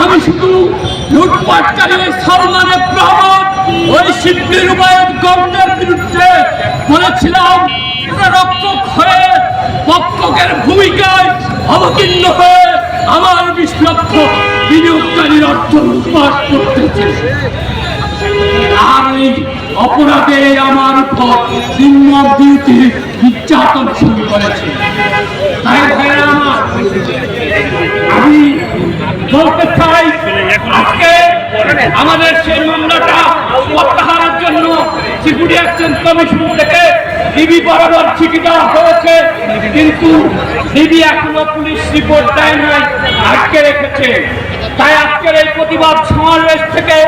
আমি শুধু লুটপাটকারী ওই গভর্নর বিরুদ্ধে বলেছিলাম রক্ষক হয়ে পক্ষকের ভূমিকায় অবতীর্ণ হয়ে আমার বিশ বিনিয়োগকারীর অর্থ লুটপাট করতেছে। আর এই অপরাধে আমার উপর নিম্ন নির্যাতন শুরু করেছে। আমাদের সেই মামলাটা প্রত্যাহারের জন্য সিকিউরিটি অ্যাকশন কমিশন থেকে ডিবি বরাবর চিঠি দেওয়া হয়েছে। কিন্তু ডিবি এখনও পুলিশ রিপোর্ট দেয় নাই, আটকে রেখেছে। তাই আজকের এই প্রতিবাদ সমাবেশ থেকে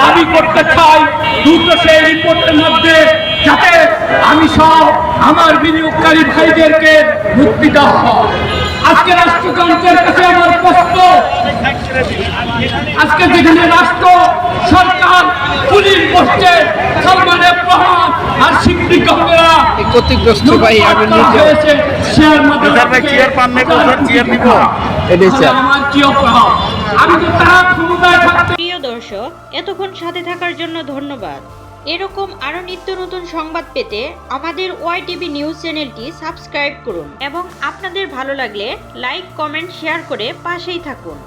দাবি করতে চাই দ্রুত সেই রিপোর্টের মধ্যে, যাতে আমি সব আমার বিনিয়োগকারী ভাইদেরকে মুক্তি দেওয়া হয়। আজকে রাষ্ট্রযন্ত্রের কাছে আমার প্রশ্ন আজকে যেখানে রাষ্ট্র সরকার পুলিশ বসছে সালমানের প্রহার আর শিক্ষিত কর্মীরা এই ক্ষতিগ্রস্ত ভাই আমি লুটপাট হয়েছে, শেয়ার মার্কেট চেয়ার পান নাই, চেয়ার দিব? এটাই স্যার। আমার কি অপরাধ আমি তো তার ক্ষমতায় থাকতে প্রিয় দর্শক এতক্ষণ সাথে থাকার জন্য ধন্যবাদ। এরকম আরও নিত্য নতুন সংবাদ পেতে আমাদের ওয়াই টিভি নিউজ চ্যানেলটি সাবস্ক্রাইব করুন এবং আপনাদের ভালো লাগলে লাইক কমেন্ট শেয়ার করে পাশেই থাকুন।